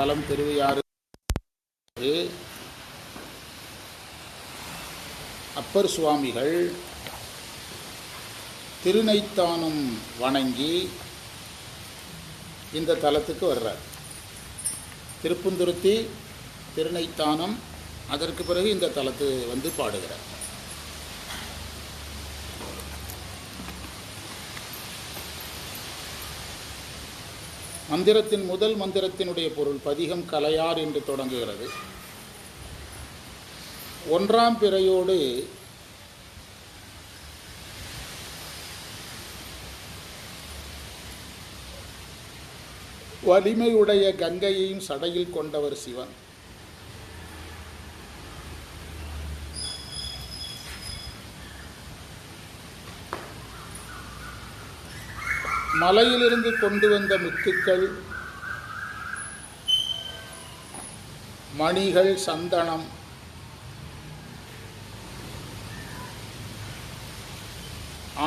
தலம் திருவையாறு அப்பர் சுவாமிகள் திருநைத்தானும் வணங்கி இந்த தலத்துக்கு வர்றார். திருப்புந்துருத்தி திருநைத்தானம் அதற்கு பிறகு இந்த தலத்து வந்து பாடுகிறார். மந்திரத்தின் முதல் மந்திரத்தினுடைய பொருள் பதிகம் கலையார் என்று தொடங்குகிறது. ஒன்றாம் பிறையோடு வலிமையுடைய கங்கையையும் சடையில் கொண்டவர் சிவன். மலையிலிருந்து கொண்டு வந்த முத்துக்கள் மணிகள் சந்தனம்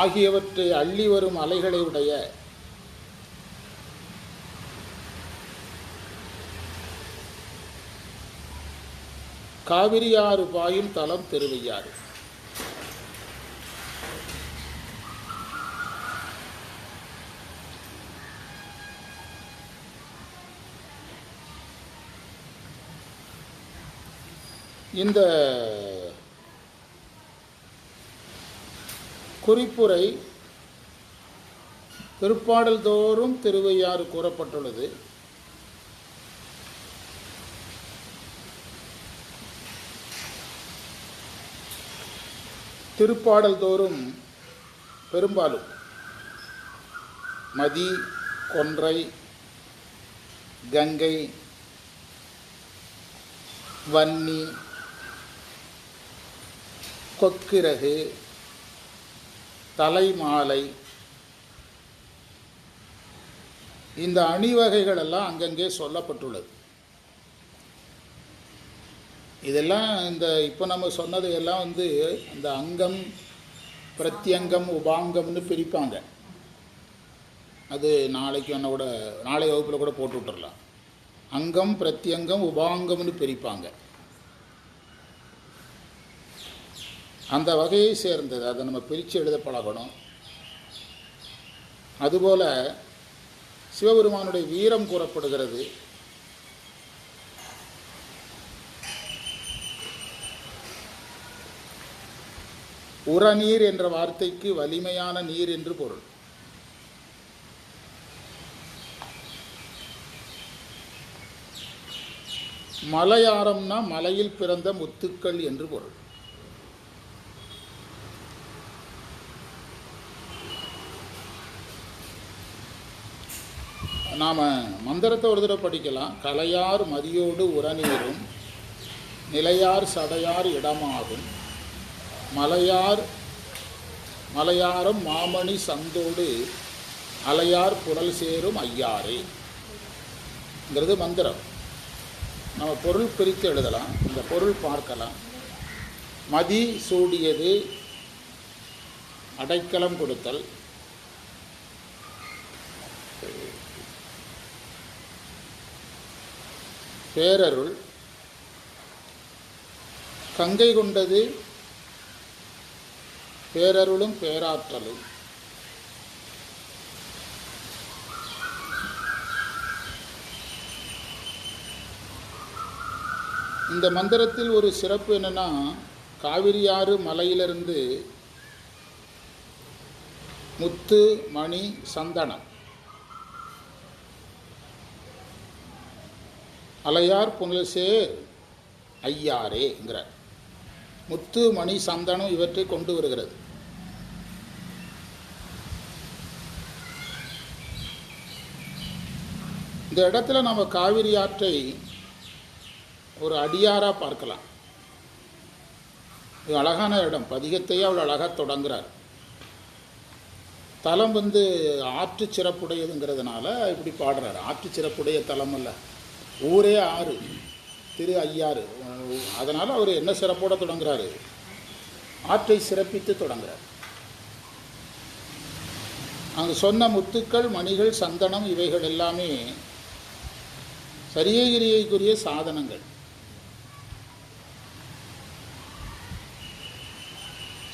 ஆகியவற்றை அள்ளி வரும் அலைகளை உடைய காவிரியாறு பாயும் தலம் திருவையாறு. இந்த குறிப்புரை திருப்பாடல் தோறும் திருவையாறு கூறப்பட்டுள்ளது. திருப்பாடல் தோறும் பெரும்பாலும் மதி கொன்றை கங்கை வன்னி கொக்கிரகு தலைமாலை. இந்த அணிவகைகள் எல்லாம் அங்கங்கே சொல்லப்பட்டுள்ளது. இதெல்லாம் இந்த இப்போ நம்ம சொன்னது எல்லாம் வந்து இந்த அங்கம் பிரத்யங்கம் உபாங்கம்னு பிரிப்பாங்க. அது நாளைக்கு என்ன கூட நாளை வகுப்பில் கூட போட்டு விட்டுறலாம். அங்கம் பிரத்யங்கம் உபாங்கம்னு பிரிப்பாங்க. அந்த வகையை சேர்ந்தது. அதை நம்ம பிரித்து எழுத பழகணும். அதுபோல் சிவபெருமானுடைய வீரம் கூறப்படுகிறது. உரநீர் என்ற வார்த்தைக்கு வலிமையான நீர் என்று பொருள். மலையாரம்னா மலையில் பிறந்த முத்துக்கள் என்று பொருள். நாம் மந்திரத்தை ஒரு தடவை படிக்கலாம். கலையார் மதியோடு உரநீரும் நிலையார் சடையார் இடமாகும். மலையார் மலையாரம் மாமணி சந்தோடு அலையார் புரல் சேரும் ஐயாரேங்கிறது மந்திரம். நம்ம பொருள் பிரித்து எழுதலாம். இந்த பொருள் பார்க்கலாம். மதி சூடியது அடைக்கலம் கொடுத்தல். பேரருள். கங்கை கொண்டது பேரருளும் பேராற்றலும். இந்த மந்திரத்தில் ஒரு சிறப்பு என்னென்னா காவிரியாறு மலையிலிருந்து முத்து மணி சந்தனம். அலையார் புனலசே ஐயாரேங்கிறார் முத்து மணி சந்தனம் இவற்றை கொண்டு வருகிறது. இந்த இடத்துல நம்ம காவிரி ஆற்றை ஒரு அடியாராக பார்க்கலாம். இது அழகான இடம். பதிகத்தையே அவ்வளோ அழகாக தொடங்குறார். தலம் வந்து ஆற்று சிறப்புடையதுங்கிறதுனால இப்படி பாடுறார். ஆற்று சிறப்புடைய தலம் அல்ல. ஊரே ஆறு திரு ஐயாறு. அதனால் அவர் என்ன சிறப்போட தொடங்குறாரு? ஆற்றை சிறப்பித்து தொடங்குறார். அங்கே சொன்ன முத்துக்கள் மணிகள் சந்தனம் இவைகள் எல்லாமே சரியகிரியைக்குரிய சாதனங்கள்.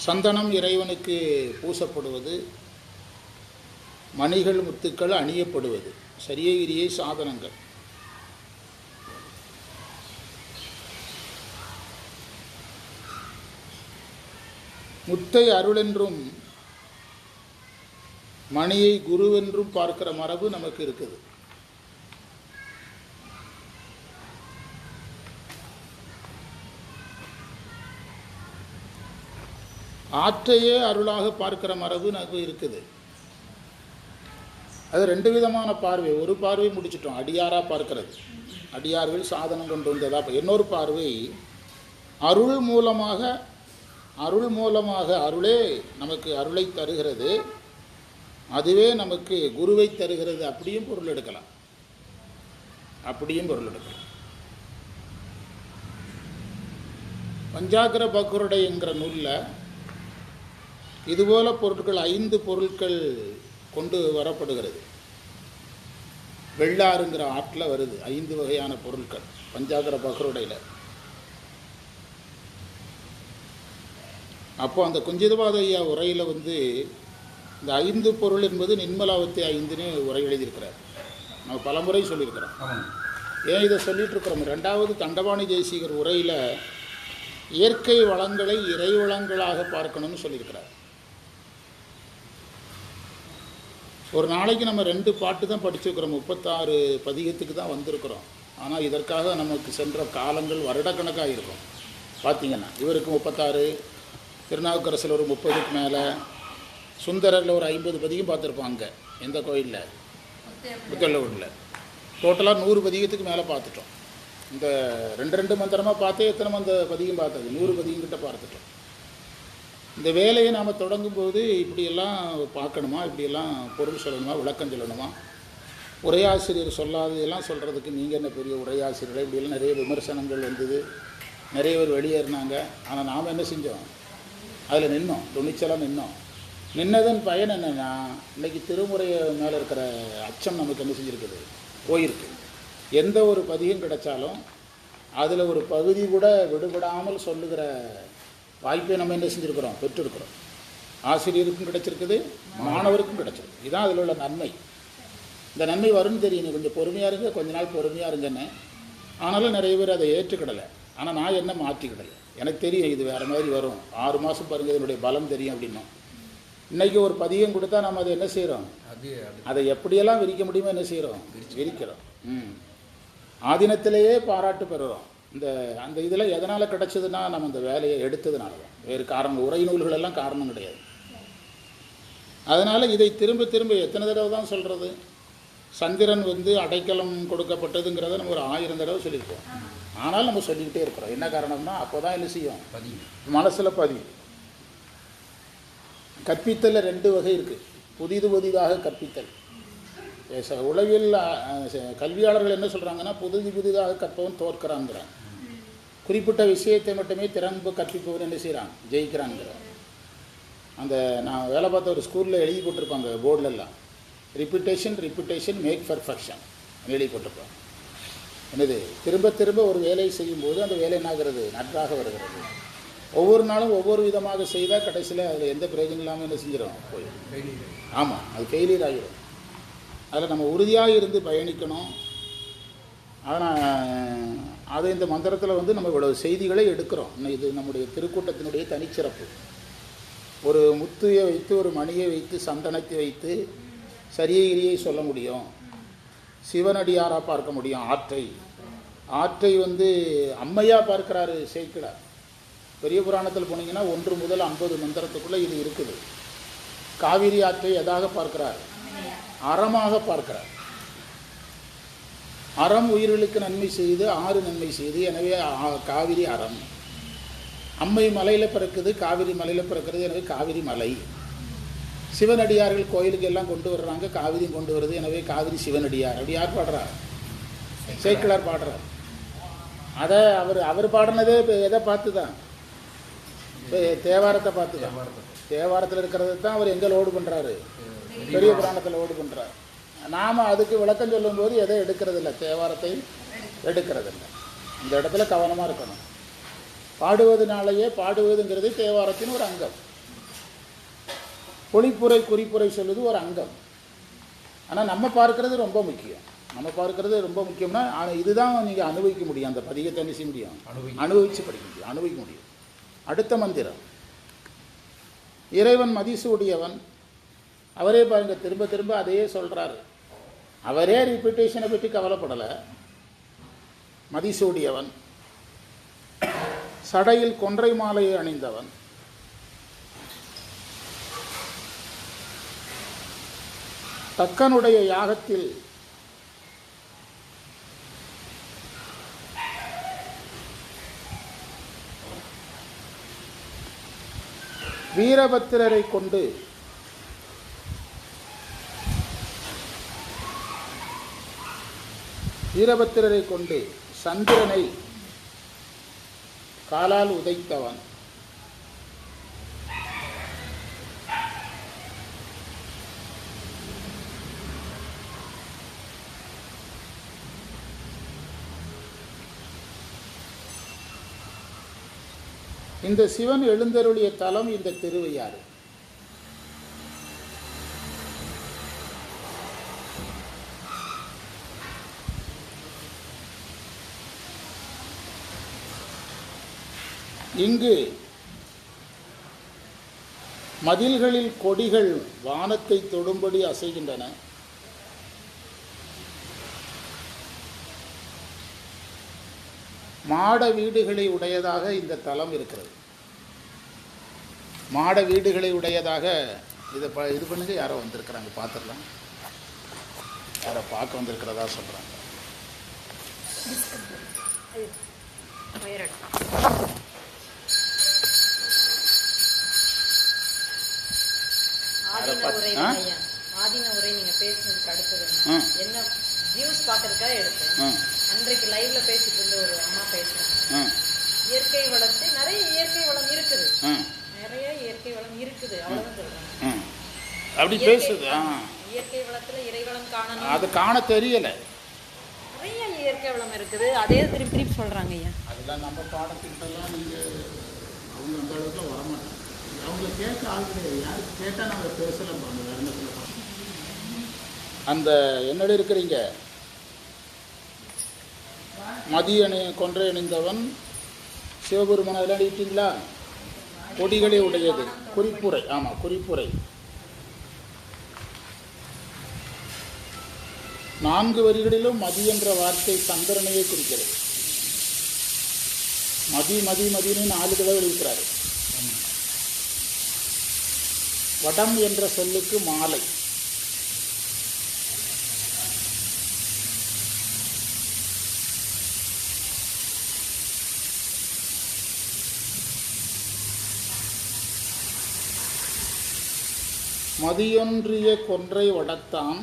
சந்தனம் இறைவனுக்கு பூசப்படுவது மணிகள் முத்துக்கள் அணியப்படுவது சரியகிரியை சாதனங்கள். முத்தை அருளென்றும் மணியை குருவென்றும் பார்க்கிற மரபு நமக்கு இருக்குது. ஆற்றையே அருளாக பார்க்கிற மரபு நமக்கு இருக்குது. அது ரெண்டு விதமான பார்வை. ஒரு பார்வை முடிச்சிட்டோம் அடியாராக பார்க்கிறது. அடியார்கள் சாதனம் கொண்டு வந்ததா? இன்னொரு பார்வை அருள் மூலமாக அருள் மூலமாக அருளே நமக்கு அருளை தருகிறது. அதுவே நமக்கு குருவை தருகிறது. அப்படியும் பொருள் எடுக்கலாம். அப்படியும் பொருள் எடுக்கலாம். பஞ்சாக்கர பக்குருடைங்கிற நூலில் இதுபோல பொருட்கள் ஐந்து பொருட்கள் கொண்டு வரப்படுகிறது. வெள்ளாறுங்கிற ஆற்றில் வருது. ஐந்து வகையான பொருட்கள் பஞ்சாகர பக்ருடையில். அப்போ அந்த குஞ்சிதபாத ஐயா உரையில் வந்து இந்த ஐந்து பொருள் என்பது நின்மலாவத்தி ஐந்துன்னு உரை எழுதியிருக்கிறார். நம்ம பலமுறை சொல்லியிருக்கிறோம். ஏன் இதை சொல்லிட்டு இருக்கிறோம் ரெண்டாவது தண்டபாணி தேசிகர் உரையில் இயற்கை வளங்களை இறை வளங்களாக பார்க்கணும்னு சொல்லியிருக்கிறார். ஒரு நாளைக்கு நம்ம ரெண்டு பாட்டு தான் படிச்சிருக்கிறோம் முப்பத்தாறு பதிகத்துக்கு தான் வந்திருக்கிறோம். ஆனால் இதற்காக நமக்கு சென்ற காலங்கள் வருடக்கணக்காக இருக்கும் பார்த்தீங்கன்னா இவருக்கு முப்பத்தாறு திருநாவுக்கரசில் ஒரு முப்பதுக்கு மேலே சுந்தரரில் ஒரு ஐம்பது பதிகம் பார்த்துருப்பாங்க எந்த கோயிலில்? புத்தல்லூரில் டோட்டலாக நூறு பதிகத்துக்கு மேலே பார்த்துட்டோம். இந்த ரெண்டு ரெண்டு மந்திரமாக பார்த்தே எத்தனை மந்த பதிகம் பார்த்தது? நூறு பதிகம் கிட்ட பார்த்துட்டோம். இந்த வேலையை நாம் தொடங்கும்போது இப்படியெல்லாம் பார்க்கணுமா? இப்படியெல்லாம் பொருள் சொல்லணுமா? விளக்கம் சொல்லணுமா? உரையாசிரியர் சொல்லாததெல்லாம் சொல்கிறதுக்கு நீங்கள் என்ன பெரிய உரையாசிரியர்? இப்படியெல்லாம் நிறைய விமர்சனங்கள் வந்தது. நிறைய பேர் வெளியேறினாங்க. ஆனால் நாம் என்ன செஞ்சோம்? அதில் நின்னோம். துணிச்சலாக நின்னோம். நின்னதன் பயன் என்னென்னா இன்னைக்கு திருமுறை மேலே இருக்கிற அச்சம் நமக்கு என்ன செஞ்சுருக்குது? போயிருக்கு. எந்த ஒரு பதியும் கிடைச்சாலும் அதில் ஒரு பகுதி கூட விடுபடாமல் சொல்லுகிற வாய்ப்பை நம்ம என்ன செஞ்சுருக்கிறோம்? பெற்றிருக்கிறோம். ஆசிரியருக்கும் கிடைச்சிருக்குது மாணவருக்கும் கிடச்சிருக்கு இதுதான் அதில் உள்ள நன்மை. இந்த நன்மை வரும்னு தெரியும். கொஞ்சம் பொறுமையாக இருங்க. கொஞ்ச நாள் பொறுமையாக இருங்கன்னு. ஆனாலும் நிறைய பேர் அதை ஏற்றுக்கிடலை. ஆனால் நான் என்ன மாற்றிக்கிடலை? எனக்கு தெரியும் இது வேறு மாதிரி வரும். ஆறு மாதம் பாருங்க இதனுடைய பலம் தெரியும் அப்படின்னும் இன்றைக்கி ஒரு பதியம் கொடுத்தா நம்ம அதை என்ன செய்கிறோம் அது எப்படியெல்லாம் விரிக்க முடியுமோ என்ன செய்கிறோம் விரிக்கிறோம். ம். ஆதீனத்திலேயே பாராட்டு பெறுறோம். இந்த அந்த இதில் எதனால் கிடைச்சதுன்னா நம்ம அந்த வேலையை எடுத்ததுனால தான். வேறு காரணம் உரை நூல்கள் எல்லாம் காரணம் கிடையாது. அதனால் இதை திரும்ப திரும்ப எத்தனை தடவை தான் சொல்கிறது சந்திரன் வந்து அடைக்கலம் கொடுக்கப்பட்டதுங்கிறத நம்ம ஒரு ஆயிரம் தடவை சொல்லியிருக்கோம் ஆனாலும் நம்ம சொல்லிக்கிட்டே இருக்கிறோம். என்ன காரணம்னா அப்போ தான் என்ன செய்யும்? பதிவு மனசில் பதிவு கற்பித்தலில் ரெண்டு வகை இருக்குது புதிது புதிதாக கற்பித்தல். உளவியல் ச- கல்வியாளர்கள் என்ன சொல்கிறாங்கன்னா புதிது புதிதாக கற்பவன் தோற்கிறாங்கிறான் குறிப்பிட்ட விஷயத்தை மட்டுமே திறன்பு கற்பிப்பவன் என்ன செய்கிறான் ஜெயிக்கிறான்ங்கிறான் அந்த நான் வேலை பார்த்த ஒரு ஸ்கூலில் எழுதி போட்டிருப்பாங்க போர்டிலெல்லாம் ரிப்பிட்டேஷன் ரிப்பிட்டேஷன் மேக் பர்ஃபெக்ஷன் எழுதி போட்டிருப்பாங்க. என்னது திரும்ப திரும்ப ஒரு வேலையை செய்யும்போது அந்த வேலை என்னாகிறது? நன்றாக வருகிறது. ஒவ்வொரு நாளும் ஒவ்வொரு விதமாக செய்தால் கடைசியில் அதில் எந்த பிரயோஜனம் இல்லாமல் என்ன செஞ்சிடும் போயிடும் ஆமாம் அது ஃபெயிலியர் ஆகிடும் அதில் நம்ம உறுதியாக இருந்து பயணிக்கணும். ஆனால் அது இந்த மந்திரத்தில் வந்து நம்ம இவ்வளவு செய்திகளை எடுக்கிறோம். இன்னும் இது நம்முடைய திருக்கூட்டத்தினுடைய தனிச்சிறப்பு. ஒரு முத்துயை வைத்து ஒரு மணியை வைத்து சந்தனத்தை வைத்து சரியை சொல்ல முடியும். சிவனடியாராக பார்க்க முடியும் ஆற்றை. ஆற்றை வந்து அம்மையாக பார்க்கிறாரு சேக்கிழார். பெரிய புராணத்தில் போனீங்கன்னா ஒன்று முதல் ஐம்பது மந்திரத்துக்குள்ளே இது இருக்குது. காவிரி ஆற்றை எதாக பார்க்கிறார்? அறமாக பார்க்கிறார். அறம் உயிர்களுக்கு நன்மை செய்து ஆறு நன்மை செய்து எனவே ஆ- காவிரி அறம். அம்மை மலையில் பிறக்குது காவிரி மலையில் பிறக்கிறது எனவே காவிரி மலை. சிவனடியார்கள் கோயிலுக்கு எல்லாம் கொண்டு வர்றாங்க காவிரியும் கொண்டு வருது. எனவே காவிரி சிவனடியார். அப்படி யார் பாடுறார் சேக்கிழார் பாடுறார் அதை அவர் அவர் பாடினதே இப்போ எதை பார்த்து தான் இப்போ தேவாரத்தை பார்த்து தான் தேவாரத்தில் இருக்கிறது தான் அவர் எங்கே லோடு பண்ணுறாரு பெரிய புராணத்தில் லோடு பண்ணுறாரு நாம் அதுக்கு விளக்கம் சொல்லும்போது எதை எடுக்கிறது இல்லை தேவாரத்தை எடுக்கிறதில்ல. இந்த இடத்துல கவனமாக இருக்கணும். பாடுவதனாலேயே பாடுவதுங்கிறது தேவாரத்தின் ஒரு அங்கம். பொழிப்புரை குறிப்புரை சொல்லுது ஒரு அங்கம். ஆனால் நம்ம பார்க்கறது ரொம்ப முக்கியம். நம்ம பார்க்கறது ரொம்ப முக்கியம்னா இதுதான் நீங்கள் அனுபவிக்க முடியும். அந்த பதிகத்தை என்ன செய்ய முடியும்? அனுபவி அனுபவிச்சு படிக்க முடியும். அனுபவிக்க முடியும். அடுத்த மந்திரம். இறைவன் மதிசூடியவன். அவரே பாருங்க திரும்ப திரும்ப அதையே சொல்றாரு. அவரே ரிப்பீட்டேஷனை பற்றி கவலைப்படலை. மதிசூடியவன். சடையில் கொன்றை மாலையை அணிந்தவன். தக்கனுடைய யாகத்தில் வீரபத்திரரை கொண்டு வீரபத்திரரை கொண்டு சந்திரனை காலால் உதைத்தவன். இந்த சிவன் எழுந்தருளிய தலம் இந்த திருவையாறு. இங்கு மதில்களில் கொடிகள் வானத்தை தொடும்படி அசைகின்றன. மாட வீடுகளை உடையதாக இந்த தலம் இருக்கிறது. மாட வீடுகளை உடையதாக இதை ப இது பண்ணுங்க. யாரோ வந்திருக்கிறாங்க. பார்த்துடலாம். யாரோ பார்க்க வந்திருக்கிறதா சொல்கிறாங்க. என்ன? வியூஸ் பார்க்கறதுக்காக எடுத்தேன். அன்றைக்கு லைவ்ல பேசிட்டு இருந்த ஒரு அம்மா பேசுறாங்க. இயற்கை வளத்தை நிறைய இயற்கை வளம் இருக்குது. இயற்கை வளம் இருக்குது அவ்வளவுதான் சொல்றாங்க ஆ அப்படி பேசுது. இயற்கை வளத்துல இறைவளம் காணணும். அது காண தெரியலை. நிறைய இயற்கை வளம் இருக்குது. அதே திருப்பி திருப்பி சொல்றாங்க ஐயா. அதெல்லாம் நம்ம பாடத்திட்டெல்லாம் நீங்கள் அவங்க அந்த அளவுக்கு வரமாட்டாங்க. அவங்க கேட்க ஆள் கிடையாது யாருக்கு கேட்டால் நாங்கள் பேசலாம்? அந்த என்னடி இருக்கிறீங்க? மதிய அணி கொன்றை அணிந்தவன் சிவபெருமனை விளையாடிட்டீங்களா கொடிகளே உடையது. குறிப்புரை ஆமாம் குறிப்புரை. நான்கு வரிகளிலும் மதி என்ற வார்த்தை சந்திரனையே குறிக்கிறது. மதி மதி மதினு நாலு தடவை எழுதிக்கிறாரு. வடம் என்ற சொல்லுக்கு மாலை. மதியொன்றிய கொன்றை வடத்தான்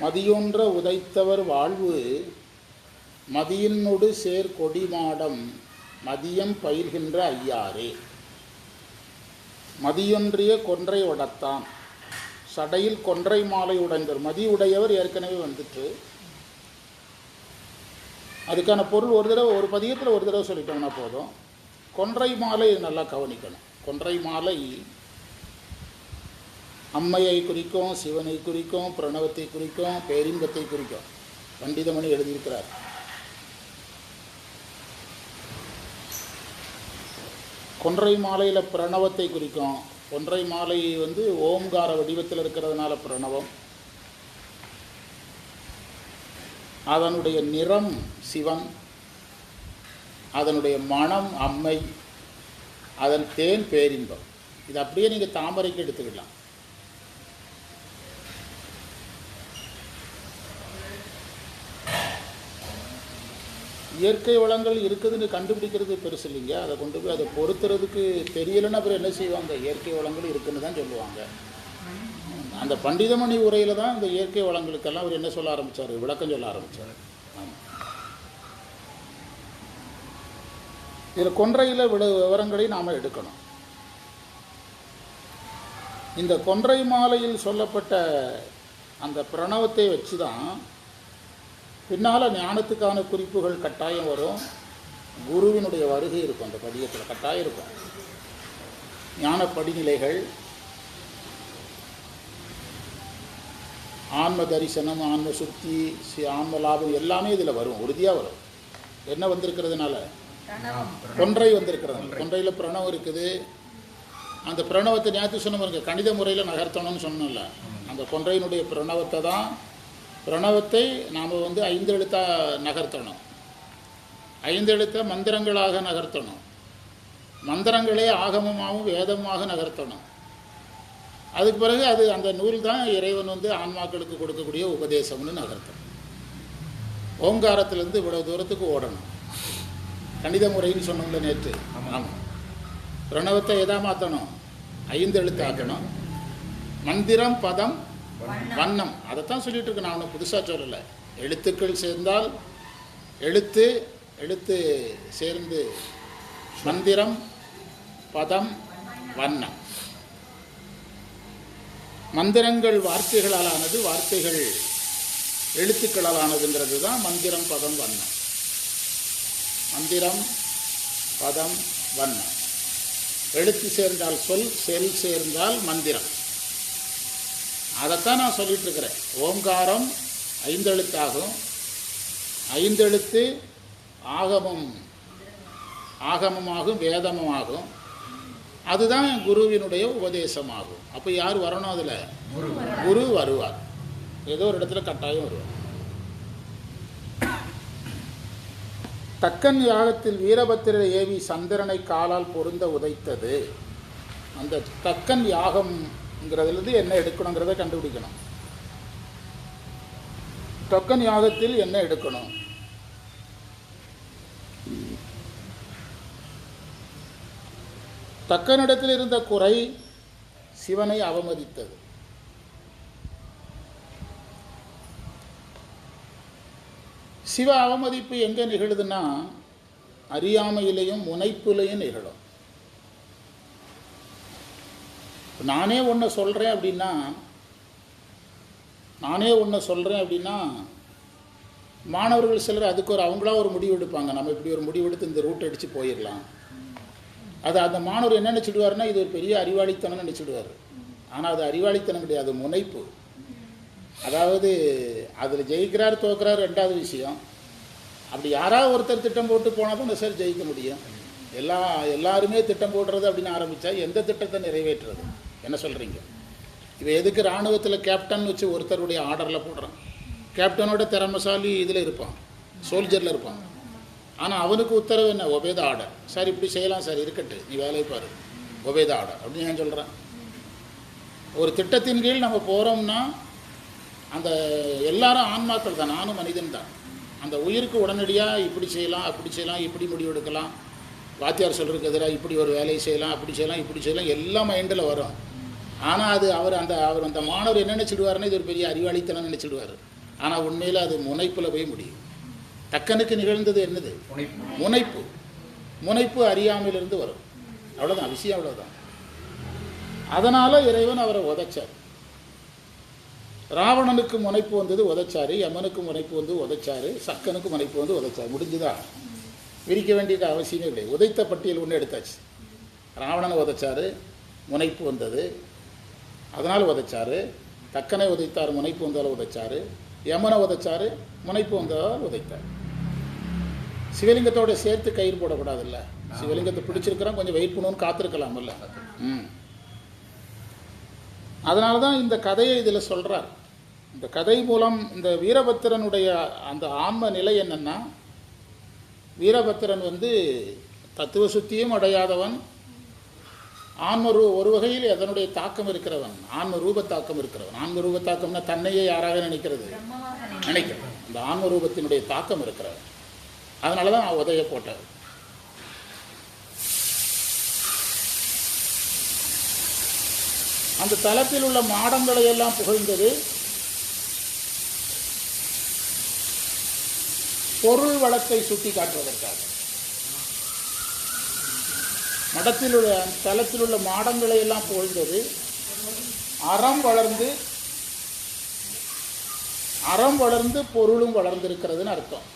மதியொன்ற உதைத்தவர் வாழ்வு மதியினொடு சேர் கொடிமாடம் மதியம் பயிர்கின்ற ஐயாரே மதியொன்றிய கொன்றை வடத்தான் சடையில் கொன்றை மாலை உடைந்தவர். மதி உடையவர் ஏற்கனவே வந்துட்டு அதுக்கான பொருள் ஒரு தடவை ஒரு பதியத்தில் ஒரு தடவை சொல்லிட்டோம்னா போதும். கொன்றை மாலை நல்லா கவனிக்கணும். கொன்றை மாலை அம்மையை குறிக்கும் சிவனை குறிக்கும் பிரணவத்தை குறிக்கும் பேரின்பத்தை குறிக்கும். பண்டிதமணி எழுதியிருக்கிறார். கொன்றை மாலையில் பிரணவத்தை குறிக்கும். கொன்றை மாலை வந்து ஓம்கார வடிவத்தில் இருக்கிறதுனால பிரணவம். அதனுடைய நிறம் சிவன் அதனுடைய மனம் அம்மை. அதன் தேன் பேரின்பம். இது அப்படியே நீங்கள் தாமரைக்கு எடுத்துக்கலாம் இயற்கை வளங்கள் இருக்குதுன்னு கண்டுபிடிக்கிறது பெருசு இல்லைங்க. அதை கொண்டு போய் அதை பொறுத்துறதுக்கு தெரியலைன்னா அப்புறம் என்ன செய்வாங்க? இயற்கை வளங்கள் இருக்குதுன்னு தான் சொல்லுவாங்க. அந்த பண்டிதமணி உரையில் தான் இந்த இயற்கை வளங்களுக்கெல்லாம் அவர் என்ன சொல்ல ஆரம்பித்தார் விளக்கம் சொல்ல ஆரம்பித்தார் இதில் கொன்றையில் விட விவரங்களை நாம் எடுக்கணும். இந்த கொன்றை மாலையில் சொல்லப்பட்ட அந்த பிரணவத்தை வச்சு தான் பின்னால் ஞானத்துக்கான குறிப்புகள் கட்டாயம் வரும். குருவினுடைய வருகை இருக்கும். அந்த பதியத்தில் கட்டாயம் இருக்கும். ஞான படிநிலைகள் ஆன்ம தரிசனம் ஆன்ம சுத்தி ஆன்ம லாபம் எல்லாமே இதில் வரும். உறுதியாக வரும். என்ன வந்திருக்கிறதுனால? கொன்றை வந்திருக்கிறது. கொன்றையில் பிரணவம் இருக்குது. அந்த பிரணவத்தை நேற்று சொன்ன கணித முறையில் நகர்த்தணும்னு சொன்னோம்ல அந்த கொன்றையினுடைய பிரணவத்தை தான் பிரணவத்தை நாம் வந்து ஐந்து எழுத்தா நகர்த்தணும். ஐந்து எழுத்த மந்திரங்களாக நகர்த்தணும். மந்திரங்களே ஆகமமாகவும் வேதமாக நகர்த்தணும். அதுக்கு பிறகு அது அந்த நூல் தான் இறைவன் வந்து ஆன்மாக்களுக்கு கொடுக்கக்கூடிய உபதேசம்னு நகர்த்தணும். ஓங்காரத்திலேருந்து இவ்வளவு தூரத்துக்கு ஓடணும். கணித முறைன்னு சொன்னோம்ல நேற்று. ஆமாம் பிரணவத்தை எதா மாற்றணும் ஐந்து எழுத்து ஆக்கணும் மந்திரம் பதம் வண்ணம். அதைத்தான் சொல்லிட்டு இருக்கேன் நான் ஒன்றும் புதுசாக சொல்லலை. எழுத்துக்கள் சேர்ந்தால் எழுத்து எழுத்து சேர்ந்து மந்திரம் பதம் வண்ணம். மந்திரங்கள் வார்த்தைகளால் ஆனது வார்த்தைகள் எழுத்துக்களால் ஆனதுங்கிறது தான் மந்திரம் பதம் வண்ணம். மந்திரம் பதம் வண்ணம். எழுத்து சேர்ந்தால் சொல் செல் சேர்ந்தால் மந்திரம். அதைத்தான் நான் சொல்லிட்டு இருக்கிறேன் ஓங்காரம் ஐந்தெழுத்தாகும். ஐந்தெழுத்து ஆகமம் ஆகமமாகும் வேதமமாகும் அதுதான் குருவினுடைய உபதேசமாகும். அப்போ யார் வரணும் அதில்? குரு வருவார். ஏதோ ஒரு இடத்துல கட்டாயம் வருவார். தக்கன் யாகத்தில் வீரபத்திரர் ஏவி சந்திரனை காலால் பொருந்த உதைத்தது. அந்த தக்கன் இருந்து என்ன எடுக்கணுங்கிறத கண்டுபிடிக்கணும். டொக்கன் யாகத்தில் என்ன எடுக்கணும்? தக்கனிடத்தில் இருந்த குறை சிவனை அவமதித்தது. சிவ அவமதிப்பு எங்கே நிகழுதுன்னா அறியாமையிலையும் முனைப்புலையும் நிகழும். நானே ஒன்று சொல்கிறேன் அப்படின்னா நானே ஒன்று சொல்கிறேன் அப்படின்னா மாணவர்கள் சிலர் அதுக்கு ஒரு அவங்களா ஒரு முடிவு எடுப்பாங்க. நம்ம இப்படி ஒரு முடிவு எடுத்து இந்த ரூட் அடித்து போயிடலாம். அது அந்த மாணவர் என்ன நினச்சிடுவாருன்னா இது ஒரு பெரிய அறிவாளித்தனம் நினச்சிடுவார். ஆனால் அது அறிவாளித்தனம் கிடையாது முனைப்பு. அதாவது அதில் ஜெயிக்கிறார் தோக்கிறார் ரெண்டாவது விஷயம். அப்படி யாராவது ஒருத்தர் திட்டம் போட்டு போனால் தான் சார் ஜெயிக்க முடியும். எல்லா எல்லாருமே திட்டம் போடுறது அப்படின்னு ஆரம்பித்தா எந்த திட்டத்தை நிறைவேற்றுறது? என்ன சொல்கிறீங்க இப்போ எதுக்கு இராணுவத்தில் கேப்டன் வச்சு ஒருத்தருடைய ஆர்டரில் போடுறான். கேப்டனோட திறமசாலி இதில் இருப்பான். சோல்ஜரில் இருப்பான். ஆனால் அவனுக்கு உத்தரவு என்ன? ஒபேத ஆர்டர் சார் இப்படி செய்யலாம் சார். இருக்கட்டு நீ வேலையை பாரு. ஒபேத ஆர்டர் அப்படின்னு ஏன் சொல்கிறேன் ஒரு திட்டத்தின் கீழ் நம்ம போகிறோம்னா அந்த எல்லாரும் ஆன்மாக்கள் தான். நானும் மனிதன் தான். அந்த உயிருக்கு உடனடியாக இப்படி செய்யலாம் அப்படி செய்யலாம் இப்படி முடிவு எடுக்கலாம். வாத்தியார் சொல்கிறதுக்கு எதிராக இப்படி ஒரு வேலையை செய்யலாம் அப்படி செய்யலாம் இப்படி செய்யலாம். எல்லாம் மைண்டில் வரும். ஆனால் அது அவர் அந்த அவர் அந்த மாணவர் என்ன நினச்சிடுவாருன்னு இது ஒரு பெரிய அறிவாளித்தனம் நினச்சிடுவார். ஆனால் உண்மையில் அது முனைப்பில் போய் முடியும். தக்கனுக்கு நிகழ்ந்தது என்னது? முனைப்பு. முனைப்பு. அறியாமையிலிருந்து வரும். அவ்வளோதான் விஷயம் அவ்வளோதான் அதனால் இறைவன் அவரை உதைச்சார். ராவணனுக்கு முனைப்பு வந்தது உதைச்சாரு யமனுக்கு முனைப்பு வந்து உதைச்சாரு சக்கனுக்கு முனைப்பு வந்து உதைச்சாரு. முடிஞ்சுதா? விரிக்க வேண்டிய அவசியமே இல்லை. உதைத்த பட்டியல் ஒன்று எடுத்தாச்சு. ராவணனை உதைச்சாரு முனைப்பு வந்தது. அதனால் உதைச்சாரு. தக்கனை உதைத்தார் முனைப்பு வந்தால் உதைச்சாரு. யமனை உதைச்சாரு முனைப்பு வந்ததால் உதைத்தார். சிவலிங்கத்தோட சேர்த்து கயிறு போடக்கூடாதுல்ல. சிவலிங்கத்தை பிடிச்சிருக்கிறோம் கொஞ்சம் வெயிட் பண்ணணும்னு காத்திருக்கலாம்ல. ம். அதனால தான் இந்த கதையை இதில் சொல்கிறார் இந்த கதை மூலம் இந்த வீரபத்திரனுடைய அந்த ஆன்ம நிலை என்னன்னா வீரபத்திரன் வந்து தத்துவ சுத்தியும் அடையாதவன் ஆன்ம ரூ ஒரு வகையில் அதனுடைய தாக்கம் இருக்கிறவன் ஆன்ம ரூப தாக்கம் இருக்கிறவன். ஆன்ம ரூப தாக்கம்னா தன்னையே யாராக நினைக்கிறது? நினைக்கிறது. இந்த ஆன்ம ரூபத்தினுடைய தாக்கம் இருக்கிறவன் அதனால தான் நான் உதய போட்டார் அந்த தலத்தில் உள்ள மாடங்களை எல்லாம் புகழ்ந்தது பொருள் வளத்தை சுட்டி காட்டுவதற்காக மடத்தில் உள்ள தலத்தில் உள்ள மாடங்களை எல்லாம் புகழ்ந்தது. அறம் வளர்ந்து அறம் வளர்ந்து பொருளும் வளர்ந்திருக்கிறதுன்னு அர்த்தம்.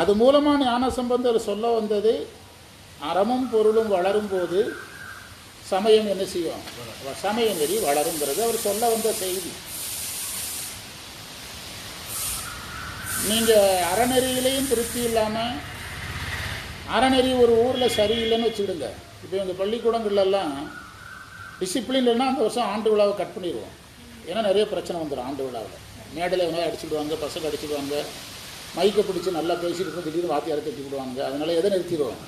அது மூலமாக ஞானசம்பந்தர் சொல்ல வந்தது அறமும் பொருளும் வளரும் போது சமயம் என்ன செய்யும்? சமய நெறி வளருங்கிறது அவர் சொல்ல வந்த செய்தி. நீங்கள் அறநெறியிலையும் திருப்தி இல்லாமல் அறநெறி ஒரு ஊரில் சரியில்லைன்னு வச்சுக்கிடுங்க. இப்போ எங்கள் பள்ளிக்கூடங்கள்லாம் டிசிப்ளின் இல்லைன்னா அந்த வருஷம் ஆண்டு விழாவை கட் பண்ணிடுவோம். ஏன்னா நிறைய பிரச்சனை வந்துடும் ஆண்டு விழாவில். மேடையில் எவனா அடிச்சுடுவாங்க பசங்க அடிச்சுடுவாங்க மைக்கை பிடிச்சி நல்லா பேசிட்டு இருக்கும் திடீர்னு வாத்தியாரை தட்டி விடுவாங்க. அதனால் எதை நிறுத்திடுவாங்க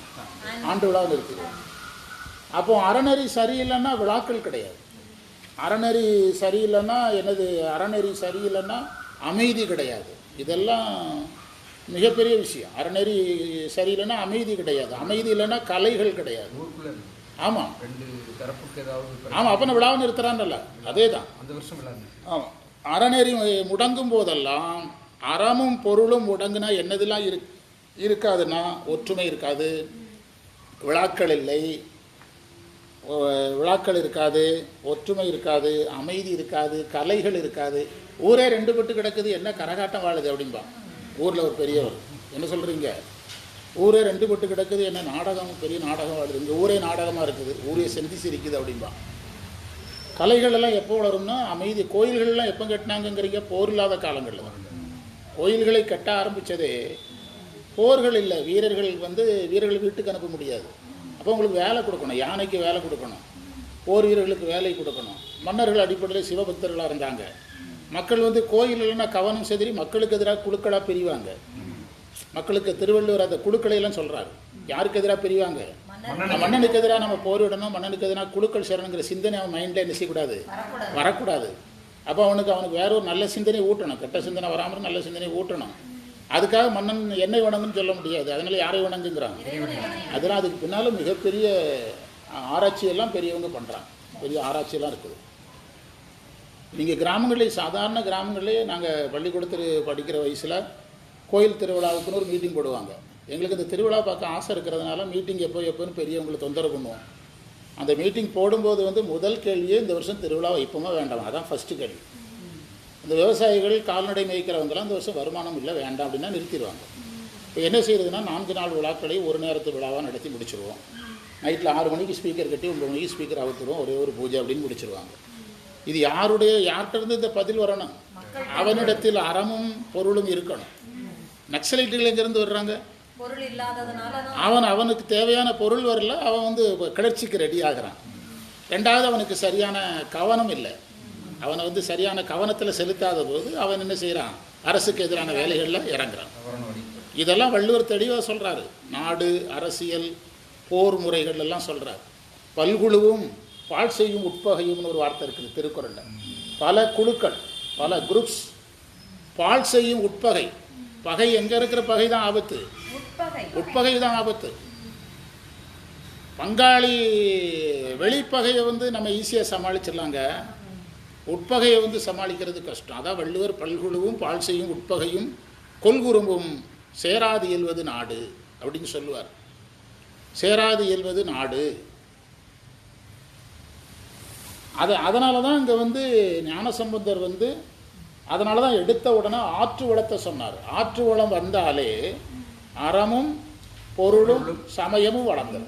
ஆண்டு விழாவை நிறுத்திடுவோம். அப்போ அறநெறி சரியில்லைன்னா விழாக்கள் கிடையாது. அறநெறி சரியில்லைன்னா என்னது? அறநெறி சரியில்லைன்னா அமைதி கிடையாது. இதெல்லாம் மிகப்பெரிய விஷயம். அறநெறி சரியில்லைன்னா அமைதி கிடையாது. அமைதி இல்லைன்னா கலைகள் கிடையாது. ஆமாம் ஆமாம் அப்போ விழாவை நிறுத்துறான்ல. அதே தான். அந்த வருஷம் விளையாண்டு ஆமாம் அறநெறி முடங்கும் போதெல்லாம் அறமும் பொருளும் முடங்குனா என்னதெல்லாம் இரு இருக்காதுன்னா ஒற்றுமை இருக்காது. விழாக்கள் இல்லை. விழாக்கள் இருக்காது. ஒற்றுமை இருக்காது. அமைதி இருக்காது. கலைகள் இருக்காது. ஊரே ரெண்டு பட்டு கிடக்குது. என்ன கரகாட்டம் வாழுது அப்படின்பா ஊரில் ஒரு பெரியவர். என்ன சொல்கிறீங்க ஊரே ரெண்டு பட்டு கிடக்குது என்ன நாடகம்? பெரிய நாடகம் ஆடுது இங்கே ஊரே நாடகமாக இருக்குது. ஊரே செந்தி சிரிக்குது அப்படின்பா கலைகள் எல்லாம் எப்போ வளரும்னா அமைதி கோயில்கள்லாம் எப்போ கட்டினாங்கங்கிறீங்க? போர் இல்லாத காலங்களில் வரும் கோயில்களை கட்ட ஆரம்பித்ததே போர்கள் இல்லை. வீரர்கள் வந்து வீரர்கள் வீட்டுக்கு அனுப்ப முடியாது. அப்போ உங்களுக்கு வேலை கொடுக்கணும். யானைக்கு வேலை கொடுக்கணும். போர் வீரர்களுக்கு வேலை கொடுக்கணும். மன்னர்கள் அடிப்படையில் சிவபக்தர்களாக இருந்தாங்க. மக்கள் வந்து கோயில் இல்லைன்னா கவனம் செதறி மக்களுக்கு எதிராக குழுக்களாக பிரிவாங்க. மக்களுக்கு திருவள்ளுவர் அந்த குழுக்களை எல்லாம் சொல்கிறாரு யாருக்கு எதிராக பிரிவாங்க? மன்னனுக்கு. எதிராக நம்ம போரிடணும். மன்னனுக்கு எதிராக குழுக்கள் சேரணுங்கிற சிந்தனை அவன் மைண்டில் என்ன செய்யக்கூடாது வரக்கூடாது. அப்போ அவனுக்கு அவனுக்கு வேற ஒரு நல்ல சிந்தனை ஊட்டணும். கெட்ட சிந்தனை வராமல் நல்ல சிந்தனை ஊட்டணும். அதுக்காக மன்னன் என்னை வணங்குன்னு சொல்ல முடியாது. அதனால யாரை வணங்குங்கிறாங்க அதெல்லாம் அதுக்கு பின்னால் மிகப்பெரிய ஆராய்ச்சியெல்லாம் பெரியவங்க பண்ணுறாங்க பெரிய ஆராய்ச்சியெல்லாம் இருக்குது. நீங்கள் கிராமங்களில் சாதாரண கிராமங்களிலே நாங்கள் பள்ளிக்கூடத்தில் படிக்கிற வயசில் கோயில் திருவிழாவுக்குன்னு ஒரு மீட்டிங் போடுவாங்க. எங்களுக்கு இந்த திருவிழா பார்க்க ஆசை இருக்கிறதுனால மீட்டிங் எப்போ எப்போன்னு பெரியவங்களை தொந்தரவு பண்ணுவோம். அந்த மீட்டிங் போடும்போது வந்து முதல் கேள்வியே இந்த வருஷம் திருவிழா வைப்போமா வேண்டாமா? அதான் ஃபஸ்ட்டு கேள்வி. இந்த விவசாயிகள் கால்நடை மேய்க்கிறவங்கலாம் இந்த வருஷம் வருமானம் இல்லை வேண்டாம் அப்படின்னா நிறுத்திடுவாங்க. இப்போ என்ன செய்யறதுன்னா நான்கு நாள் விழாக்களை ஒரு நேரத்து விழாவாக நடத்தி முடிச்சிருவோம். நைட்டில் ஆறு மணிக்கு ஸ்பீக்கர் கட்டி ஒன்பது மணிக்கு ஸ்பீக்கர் அவுத்துருவோம். ஒரே ஒரு பூஜை அப்படின்னு முடிச்சிருவாங்க. இது யாருடைய யார்கிட்ட இந்த பதில் வரணும்? அவனிடத்தில் அறமும் பொருளும் இருக்கணும். நக்சலைட்டுகள் எங்கேருந்து வர்றாங்க. பொருள் இல்லாததுனால தான். அவன் அவனுக்கு தேவையான பொருள் வரல அவன் வந்து கிளர்ச்சிக்கு ரெடி ஆகிறான். ரெண்டாவது அவனுக்கு சரியான கவனம் இல்லை. அவனை வந்து சரியான கவனத்தில் செலுத்தாத போது அவன் என்ன செய்கிறான் அரசுக்கு எதிரான வேலைகளில் இறங்குறான். இதெல்லாம் வள்ளுவர் தெளிவாக சொல்கிறாரு நாடு அரசியல் போர் முறைகள் எல்லாம் சொல்கிறார் பல்குழுவும் பாழ் செய்யும் உட்பகையும்னு ஒரு வார்த்தை இருக்குது திருக்குறளில். பல குழுக்கள் பல குரூப்ஸ் பாழ் செய்யும் உட்பகை. பகை எங்கே இருக்கிற பகை தான் ஆபத்து. உட்பகை. உட்பகை தான் ஆபத்து. பங்காளி வெளிப்பகையை வந்து நம்ம ஈஸியாக சமாளிச்சிடலாங்க. உட்பகையை வந்து சமாளிக்கிறது கஷ்டம். அதான் வள்ளுவர் பல்குழுவும் பால் செய்யும் உட்பகையும் கொள்குறும்பும் சேராது இயல்வது நாடு அப்படின்னு சொல்லுவார். சேராது இயல்வது நாடு. அது அதனால தான் இங்கே வந்து ஞானசம்பந்தர் வந்து அதனால தான் எடுத்த உடனே ஆற்று வளத்தை சொன்னார். ஆற்று வளம் வந்தாலே அறமும் பொருளும் சமயமும் வளர்ந்தது.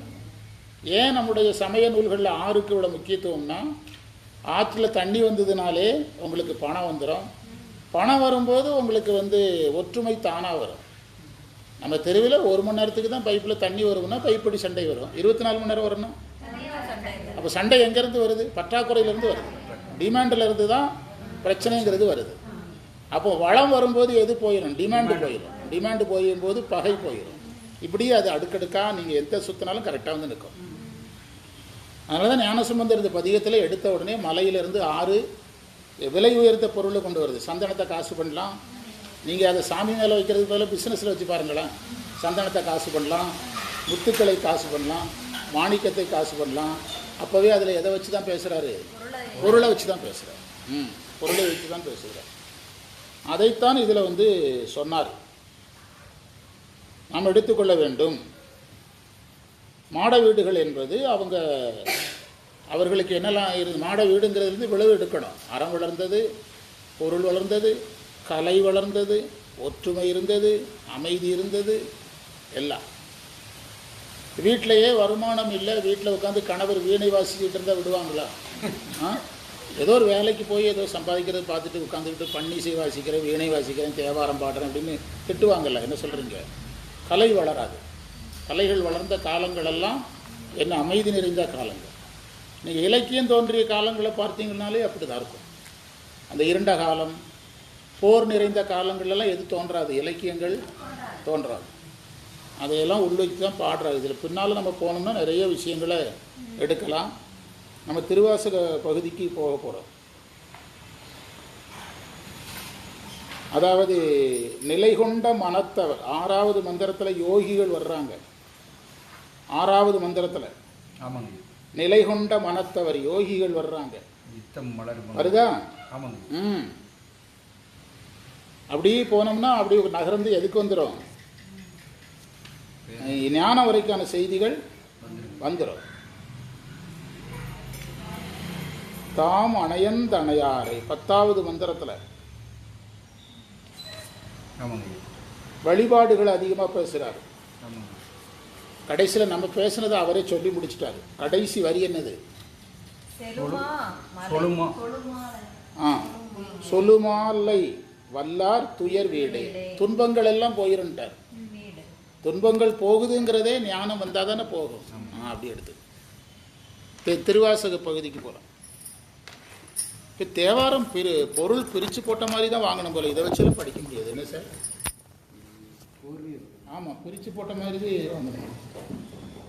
ஏன் நம்முடைய சமய நூல்களில் ஆறுக்கு இவ்வளோ முக்கியத்துவம்னா ஆற்றுல தண்ணி வந்ததுனாலே உங்களுக்கு பணம் வந்துடும் பணம் வரும்போது உங்களுக்கு வந்து ஒற்றுமை தானாக வரும். நம்ம தெருவில் ஒரு மணி நேரத்துக்கு தான் பைப்பில் தண்ணி வரும்னா பைப்படி சண்டை வரும். இருபத்தி நாலு மணி நேரம் வரணும். அப்போ சண்டை எங்கேருந்து வருது? பற்றாக்குறையிலேருந்து வருது. டிமாண்டிலேருந்து தான் பிரச்சனைங்கிறது வருது. அப்போ வளம் வரும்போது எது போயிடும் டிமாண்டு போயிடும் டிமாண்டு போயும்போது பகை போயிடும் இப்படியே அது அடுக்கடுக்காக நீங்கள் எந்த சுற்றினாலும் கரெக்டாக வந்து நிற்கும். அதனால தான் ஞானசம்பந்தர் இந்த பதிகத்தில் எடுத்த உடனே மலையிலிருந்து ஆறு விலை உயர்த்த பொருளை கொண்டு வருது. சந்தனத்தை காசு பண்ணலாம். நீங்கள் அதை சாமி மேலே வைக்கிறதுக்கு பதிலாக பிஸ்னஸில் வச்சு பாருங்களேன். சந்தனத்தை காசு பண்ணலாம். முத்துக்களை காசு பண்ணலாம். மாணிக்கத்தை காசு பண்ணலாம். அப்போவே அதில் எதை வச்சு தான் பேசுகிறாரு பொருளை வச்சு தான் பேசுகிறார் ம். பொருளை வச்சு தான் பேசுகிறார் அதைத்தான் இதில் வந்து சொன்னார். நாம் எடுத்துக்கொள்ள வேண்டும். மாட வீடுகள் என்பது அவங்க அவர்களுக்கு என்னெல்லாம் இருந்து மாட வீடுங்கிறது இருந்து விளைவு எடுக்கணும். அறம் வளர்ந்தது பொருள் வளர்ந்தது கலை வளர்ந்தது ஒற்றுமை இருந்தது அமைதி இருந்தது எல்லாம். வீட்டிலையே வருமானம் இல்லை வீட்டில் உட்காந்து கணவர் வீணை வாசிக்கிட்டு இருந்தால் விடுவாங்களா? ஆ? ஏதோ ஒரு வேலைக்கு போய் ஏதோ சம்பாதிக்கிறத பார்த்துட்டு உட்காந்துக்கிட்டு பன்னிசை வாசிக்கிறேன் வீணை வாசிக்கிறேன் தேவாரம் பாடுறேன் அப்படின்னு திட்டுவாங்கல்ல என்ன சொல்கிறீங்க கலை வளராது. கலைகள் வளர்ந்த காலங்களெல்லாம் என்ன அமைதி நிறைந்த காலங்கள். நீங்கள் இலக்கியம் தோன்றிய காலங்களை பார்த்தீங்கன்னாலே அப்படி தான் இருக்கும். அந்த இருண்ட காலம் போர் நிறைந்த காலங்களெல்லாம் எது தோன்றாது? இலக்கியங்கள் தோன்றாது. அதையெல்லாம் உள்வைத்து தான் பாடுறாரு. இதில் பின்னால் நம்ம போனோம்னா நிறைய விஷயங்களை எடுக்கலாம். நம்ம திருவாசக பகுதிக்கு போக போகிறோம் அதாவது நிலை கொண்ட மனத்தவர் ஆறாவது மந்திரத்தில் யோகிகள் வர்றாங்க. ஆறாவது மந்திரத்தில் ஆமாங்க. நிலை கொண்ட மனத்தவர் யோகிகள் வர்றாங்க. வருதா? ஆமாங்க. ம். அப்படி போனோம்னா அப்படி நகர்ந்து எதுக்கு வந்துடும் ஞானம் வரைக்கான செய்திகள் வந்துடும் தாம் அணையந்தணையாரை பத்தாவது மந்திரத்தில். வழிபாடுகள் அதிகமாக பேசுகிறார் கடைசியில் நம்ம பேசுனதை அவரே சொல்லி முடிச்சிட்டாரு. கடைசி வரி என்னது? ஆ சொல்லுமாலை வல்லார் துயர் வீடு. துன்பங்கள் எல்லாம் போயிருந்தார் வீடு துன்பங்கள் போகுதுங்கிறதே ஞானம் வந்தால் தானே போகும். ஆ அப்படி எடுத்து. திருவாசக பகுதிக்கு போகிறோம் இப்போ தேவாரம் பிரி பொருள் பிரித்து போட்ட மாதிரி தான் வாங்கணும் போல. இதை வச்செல்லாம் படிக்க முடியாது. என்ன சார்? ஆமாம் பிரித்து போட்ட மாதிரி வாங்கணும்